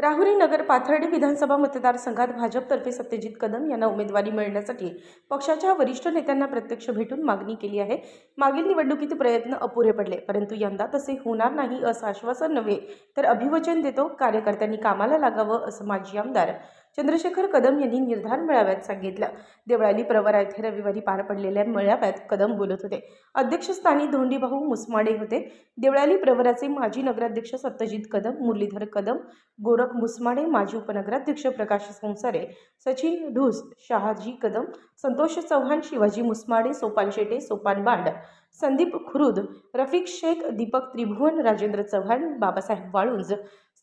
राहुरी नगर पाथर्डी विधानसभा मतदारसंघात भाजपतर्फे सत्यजित कदम यांना उमेदवारी मिळण्यासाठी पक्षाच्या वरिष्ठ नेत्यांना प्रत्यक्ष भेटून मागणी केली आहे. मागील निवडणुकीत प्रयत्न अपुरे पडले परंतु यंदा तसे होणार नाही असं आश्वासन नव्हे तर अभिवचन देतो कार्यकर्त्यांनी कामाला लागावं असं माजी आमदार चंद्रशेखर कदम यांनी निर्धार मेळाव्यात सांगितलं. देवळाली प्रवरा येथे रविवारी पार पडलेल्या मेळाव्यात कदम बोलत होते. अध्यक्षस्थानी धोंडीभाऊ मुसमाडे होते. देवळाली प्रवराचे माजी नगराध्यक्ष सत्यजित कदम मुरलीधर कदम गोरख मुसमाडे माजी उपनगराध्यक्ष प्रकाश संसारे सचिन ढूस शहाजी कदम संतोष चव्हाण शिवाजी मुसमाडे सोपान शेटे सोपान बांड संदीप खुरुद रफिक शेख दीपक त्रिभुवन राजेंद्र चव्हाण बाबासाहेब वाळुंज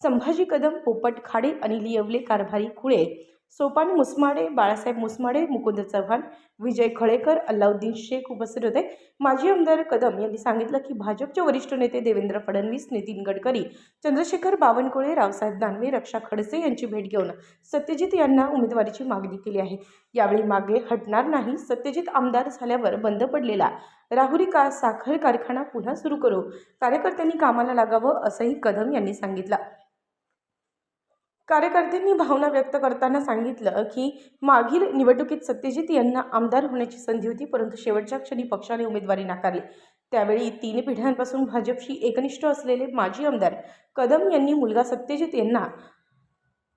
संभाजी कदम पोपट खाडे अनिल येवले कारभारी खुळे सोपान मुसमाडे बाळासाहेब मुसमाडे मुकुंद चव्हाण विजय खळेकर अल्लाउद्दीन शेख उपस्थित होते. माजी आमदार कदम यांनी सांगितलं की भाजपचे वरिष्ठ नेते देवेंद्र फडणवीस नितीन गडकरी चंद्रशेखर बावनकुळे रावसाहेब दानवे रक्षा खडसे यांची भेट घेऊन सत्यजित यांना उमेदवारीची मागणी केली आहे. यावेळी मागे हटणार नाही सत्यजित आमदार झाल्यावर बंद पडलेला राहुरी का साखर कारखाना पुन्हा सुरू करू कार्यकर्त्यांनी कामाला लागावं असंही कदम यांनी सांगितलं. कार्यकर्त्यांनी भावना व्यक्त करताना सांगितलं की मागील निवडणुकीत सत्यजित यांना आमदार होण्याची संधी होती परंतु शेवटच्या क्षणी पक्षाने उमेदवारी नाकारली. त्यावेळी तीन पिढ्यांपासून भाजपशी एकनिष्ठ असलेले माजी आमदार कदम यांनी मुलगा सत्यजित यांना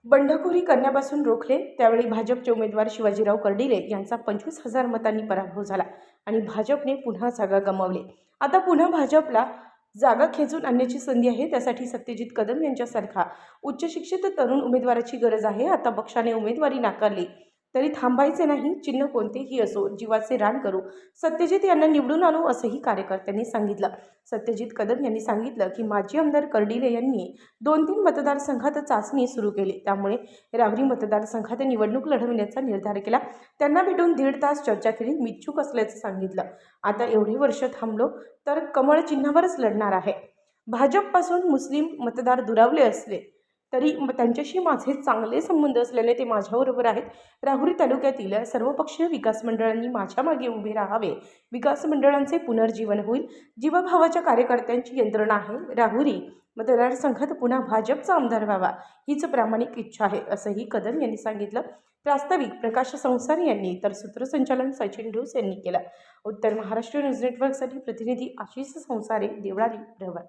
बंडखोरी करण्यापासून रोखले. त्यावेळी भाजपचे उमेदवार शिवाजीराव कर्डिले यांचा पंचवीस हजार मतांनी पराभव झाला आणि भाजपने पुन्हा जागा गमावली. आता पुन्हा भाजपला जागा खेचून आणण्याची संधी आहे त्यासाठी सत्यजित कदम यांच्यासारखा उच्चशिक्षित तरुण उमेदवाराची गरज आहे. आता पक्षाने उमेदवारी नाकारली. तरी थांबायचे नाही चिन्ह कोणतेही असो जीवाचे रान करू. सत्यजित यांना निवडून आणू असंही कार्यकर्त्यांनी सांगितलं. सत्यजित कदम यांनी सांगितलं की माजी आमदार कर्डिले यांनी दोन तीन मतदारसंघात चाचणी सुरू केली. त्यामुळे रावरी मतदारसंघात निवडणूक लढविण्याचा निर्धार केला. त्यांना भेटून दीड तास चर्चा केली. मी इच्छुक असल्याचं सांगितलं. आता एवढे वर्ष थांबलो तर कमळ चिन्हावरच लढणार आहे. भाजपपासून मुस्लिम मतदार दुरावले असले तरी त्यांच्याशी माझे चांगले संबंध असल्याने ते माझ्याबरोबर आहेत. राहुरी तालुक्यातील सर्वपक्षीय विकास मंडळांनी माझ्या मागे उभे राहावे. विकास मंडळांचे पुनर्जीवन होईल. जीवभावाच्या कार्यकर्त्यांची यंत्रणा आहे. राहुरी मतदारसंघात पुन्हा भाजपचा आमदार व्हावा हीच प्रामाणिक इच्छा आहे असंही कदम यांनी सांगितलं. प्रास्ताविक प्रकाश संसार यांनी तर सूत्रसंचालन सचिन ढोस यांनी केलं. उत्तर महाराष्ट्र न्यूज नेटवर्कसाठी प्रतिनिधी आशिष संसारे देवळाली रवा